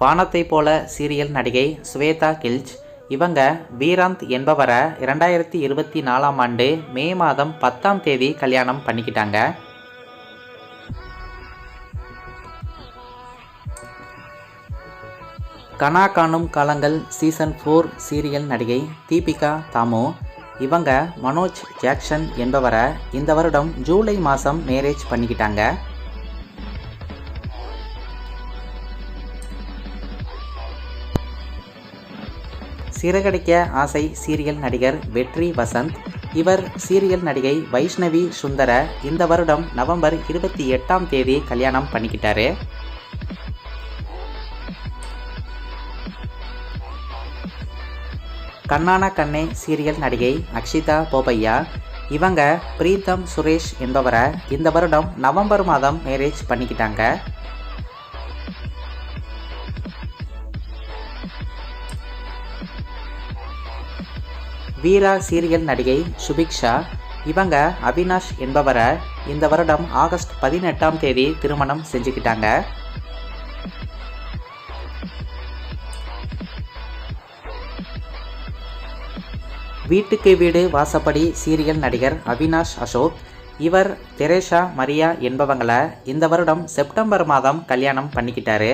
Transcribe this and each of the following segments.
வானத்தை போல சீரியல் நடிகை ஸ்வேதா கில்ச். இவங்க வீராந்த் என்பவரை இரண்டாயிரத்தி இருபத்தி நாலாம் ஆண்டு மே மாதம் பத்தாம் தேதி கல்யாணம் பண்ணிக்கிட்டாங்க. கனா காணும் காலங்கள் சீசன் ஃபோர் சீரியல் நடிகை தீபிகா தாமு. இவங்க மனோஜ் ஜாக்சன் என்பவரை இந்த வருடம் ஜூலை மாதம் மேரேஜ் பண்ணிக்கிட்டாங்க. சிறகடிக்க ஆசை சீரியல் நடிகர் வெற்றி வசந்த். இவர் சீரியல் நடிகை வைஷ்ணவி சுந்தர இந்த வருடம் நவம்பர் இருபத்தி எட்டாம் தேதி கல்யாணம் பண்ணிக்கிட்டாரு. கண்ணான கண்ணே சீரியல் நடிகை அக்ஷிதா போபையா இவங்க பிரீத்தம் சுரேஷ் என்பவரை இந்த வருடம் நவம்பர் மாதம் மேரேஜ் பண்ணிக்கிட்டாங்க. வீரா சீரியல் நடிகை சுபிக்ஷா இவங்க அவினாஷ் என்பவரை இந்த வருடம் ஆகஸ்ட் பதினெட்டாம் தேதி திருமணம் செஞ்சுக்கிட்டாங்க. வீட்டுக்கு வீடு வாசப்படி சீரியல் நடிகர் அவினாஷ் அசோக் இவர் தெரேஷா மரியா என்பவங்களை இந்த வருடம் செப்டம்பர் மாதம் கல்யாணம் பண்ணிக்கிட்டாரு.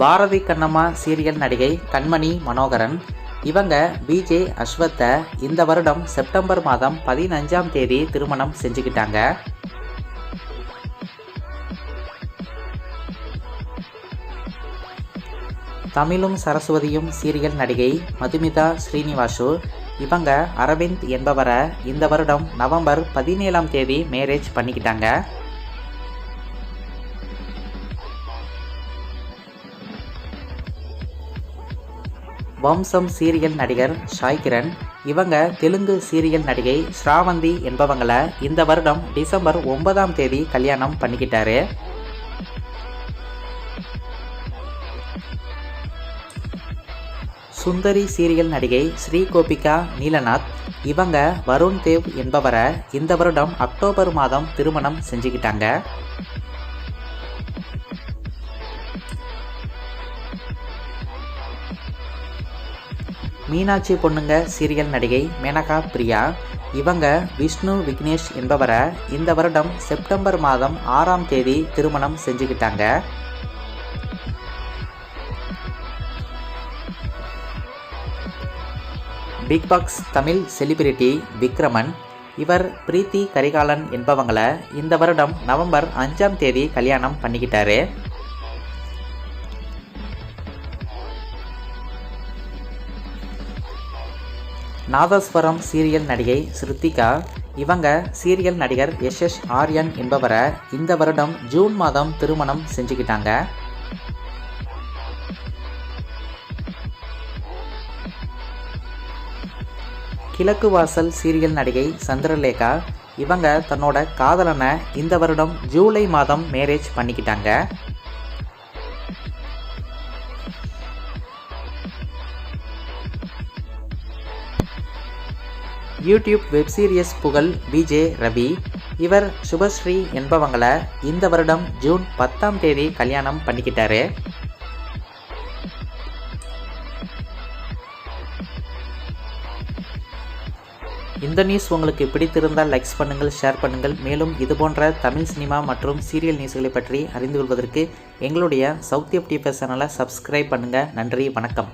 பாரதி கண்ணம்மா சீரியல் நடிகை கண்மணி மனோகரன். இவங்க பிஜே அஸ்வத்தை இந்த வருடம் செப்டம்பர் மாதம் பதினஞ்சாம் தேதி திருமணம் செஞ்சுக்கிட்டாங்க. தமிழும் சரஸ்வதியும் சீரியல் நடிகை மதுமிதா ஸ்ரீனிவாசு. இவங்க அரவிந்த் என்பவரை இந்த வருடம் நவம்பர் பதினேழாம் தேதி மேரேஜ் பண்ணிக்கிட்டாங்க. வம்சம் சீரியல் நடிகர் ஷாய்கிரண் இவங்க தெலுங்கு சீரியல் நடிகை ஸ்ராவந்தி என்பவங்களை இந்த வருடம் டிசம்பர் ஒன்பதாம் தேதி கல்யாணம் பண்ணிக்கிட்டாரு. சுந்தரி சீரியல் நடிகை ஸ்ரீ கோபிகா நீலநாத். இவங்க வருண் தேவ் என்பவரை இந்த வருடம் அக்டோபர் மாதம் திருமணம் செஞ்சுக்கிட்டாங்க. மீனாட்சி பொண்ணுங்க சீரியல் நடிகை மேனகா பிரியா. இவங்க விஷ்ணு விக்னேஷ் என்பவரை இந்த வருடம் செப்டம்பர் மாதம் ஆறாம் தேதி திருமணம் செஞ்சுக்கிட்டாங்க. Bigg Boss Tamil celebrity Vikraman. இவர் பிரீத்தி கரிகாலன் என்பவங்களை இந்த வருடம் நவம்பர் அஞ்சாம் தேதி கல்யாணம் பண்ணிக்கிட்டாரு. நாதஸ்வரம் சீரியல் நடிகை ஸ்ருத்திகா இவங்க சீரியல் நடிகர் எஸ் எஸ் ஆர்யன் என்பவரை இந்த வருடம் ஜூன் மாதம் திருமணம் செஞ்சுக்கிட்டாங்க. கிழக்கு வாசல் சீரியல் நடிகை சந்திரலேகா. இவங்க தன்னோட காதலனை இந்த வருடம் ஜூலை மாதம் மேரேஜ் பண்ணிக்கிட்டாங்க. YouTube web series Pugazh VJ Ravi. இவர் சுபஸ்ரீ என்பவங்களை இந்த வருடம் ஜூன் பத்தாம் தேதி கல்யாணம் பண்ணிக்கிட்டாரு. இந்த நியூஸ் உங்களுக்கு பிடித்திருந்தால் லைக்ஸ் பண்ணுங்கள் ஷேர் பண்ணுங்கள். மேலும் இது போன்ற தமிழ் சினிமா மற்றும் சீரியல் நியூஸ்களை பற்றி அறிந்து கொள்வதற்கு எங்களுடைய சவுத் எஃப்டி சேனலை சப்ஸ்கிரைப் பண்ணுங்கள் நன்றி வணக்கம்.